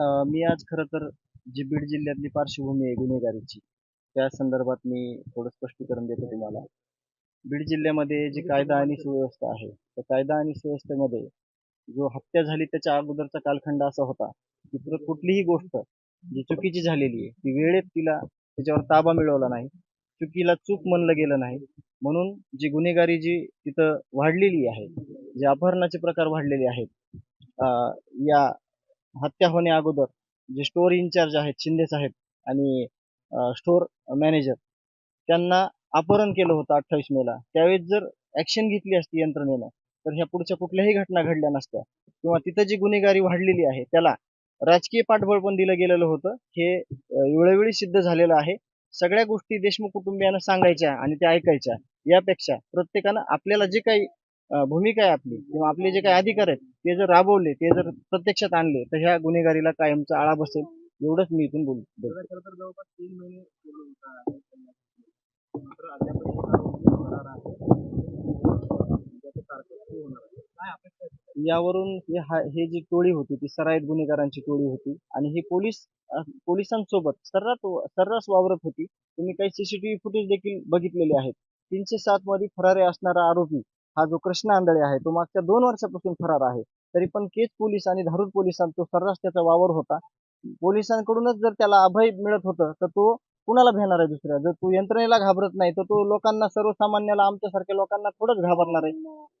मी आज खरं तर जी बीड जिल्ह्यातली पार्श्वभूमी आहे गुन्हेगारीची त्या संदर्भात मी थोडं स्पष्टीकरण देतो तुम्हाला. बीड जिल्ह्यामध्ये जी कायदा आणि सुव्यवस्था आहे त्या कायदा आणि सुव्यवस्थेमध्ये जो हत्या झाली त्याच्या अगोदरचा कालखंड असा होता की परत कुठलीही गोष्ट जी चुकीची झालेली आहे ती वेळेत तिला त्याच्यावर ताबा मिळवला नाही चुकीला चूक म्हणलं गेलं नाही. म्हणून जी गुन्हेगारी जी तिथं वाढलेली आहे जे अपहरणाचे प्रकार वाढलेले आहेत अं, या हत्या होण्या अगोदर जे स्टोअर इन्चार्ज आहेत शिंदे साहेब आणि स्टोअर मॅनेजर त्यांना अपहरण केलं होतं अठ्ठावीस मेला त्यावेळेस जर ऍक्शन घेतली असती यंत्रणेनं तर ह्या पुढच्या कुठल्याही घटना घडल्या नसत्या. किंवा तिथं जी गुन्हेगारी वाढलेली आहे त्याला राजकीय पाठबळ पण दिलं गेलेलं होतं. हे वेळोवेळी सिद्ध झालेलं आहे. सगळ्या गोष्टी देशमुख कुटुंबियांना सांगायच्या आणि त्या ऐकायच्या. यापेक्षा प्रत्येकानं आपल्याला जे काही भूमिका आहे आपली. किंवा आपले जे काही अधिकार आहेत ते जर राबवले ते जर प्रत्यक्षात आणले तर ह्या गुन्हेगारीला कायमचा आळा बसेल एवढंच मी इथून बोल? यावरून हे जी टोळी होती ती सराईत गुन्हेगारांची टोळी होती. आणि ही पोलीस पोलिसांसोबत सर्रास सर्रास वावरत होती. तुम्ही काही सीसीटीव्ही फुटेज देखील बघितलेले आहेत. तीनशे सात मध्ये फरारे असणारा आरोपी हा जो कृष्ण आंधळे आहे तो मागच्या दोन वर्षापासून फरार आहे. तरी पण केज पोलीस आणि धारूर पोलिसांत तो सर्रास त्याचा वावर होता. पोलिसांकडूनच जर त्याला अभय मिळत होतं तर तो कुणाला भेणार आहे दुसऱ्या? जर तो यंत्रणेला घाबरत नाही तर तो लोकांना सर्वसामान्याला आमच्यासारख्या लोकांना थोडंच घाबरणार आहे.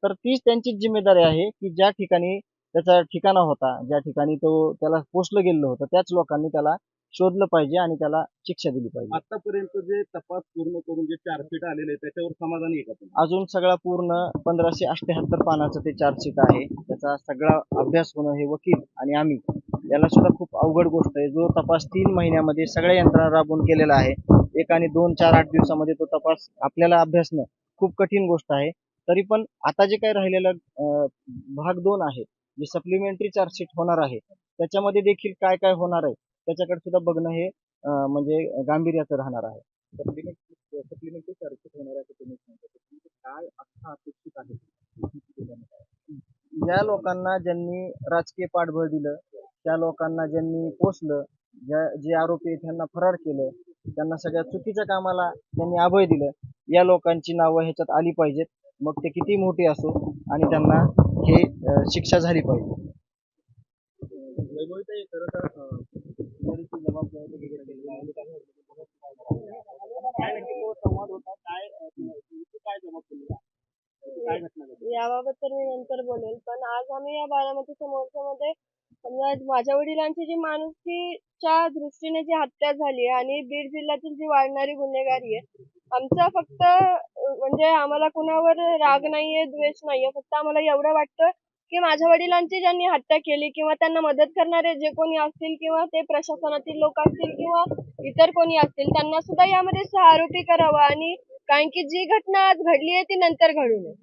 तर तीच त्यांचीच जिम्मेदारी आहे की ज्या ठिकाणी त्याचा ठिकाणा होता. ज्या ठिकाणी तो त्याला पोचलं गेलं होतं त्याच लोकांनी त्याला शोधलं पाहिजे आणि त्याला शिक्षा दिली पाहिजे. आतापर्यंत जे तपास पूर्ण करून जे चार्जशीट आलेले त्याच्यावर समाधानी आहे का तुम्ही? अजून सगळा पूर्ण पंधराशे अठ्ठ्याहत्तर पानाचं ते चार्जशीट आहे. त्याचा सगळा अभ्यास होणं हे वकील आणि आम्ही याला सुद्धा खूप अवघड गोष्ट आहे. जो तपास तीन महिन्यामध्ये सगळ्या यंत्रणा राबवून केलेला आहे एक आणि दोन चार आठ दिवसामध्ये तो तपास आपल्याला अभ्यासणं खूप कठीण गोष्ट आहे. तरी पण आता जे काही राहिलेलं अं, भाग दोन आहे जे सप्लिमेंटरी चार्जशीट होणार आहे त्याच्यामध्ये देखील काय काय होणार आहे त्याच्याकडे सुद्धा बघणं हे म्हणजे गांभीर्याचं राहणार आहे. सप्लिमेंटरी चार्जशीट होणार आहे तुम्ही काय अपेक्षित आहे? ज्या लोकांना ज्यांनी राजकीय पाठबळ दिलं त्या लोकांना ज्यांनी पोचलं ज्या जे आरोपी त्यांना फरार केलं त्यांना सगळ्या चुकीच्या कामाला त्यांनी अभय दिलं या लोकांची नावं ह्याच्यात आली पाहिजेत. मग ते किती मोठे असो आणि त्यांना हे शिक्षा झाली पाहिजे. जबाबदारी याबाबत तर मी नंतर बोलेल. पण आज आम्ही या बारामती समोरच्यामध्ये समजा माझ्या वडिलांची जी माणुसकीच्या दृष्टीने जी हत्या झाली आहे आणि बीड जिल्ह्यातील जी वाढणारी गुन्हेगारी आहे आमचा फक्त म्हणजे आम्हाला कुणावर राग नाहीये द्वेष नाहीये फक्त आम्हाला एवढं वाटतं की माझ्या वडिलांची ज्यांनी हत्या केली किंवा त्यांना मदत करणारे जे कोणी असतील किंवा ते प्रशासनातील लोक असतील किंवा इतर कोणी असतील त्यांना सुद्धा यामध्ये सह आरोपी करावा आणि कारण की जी घटना आज घडली आहे ती नंतर घडू नये.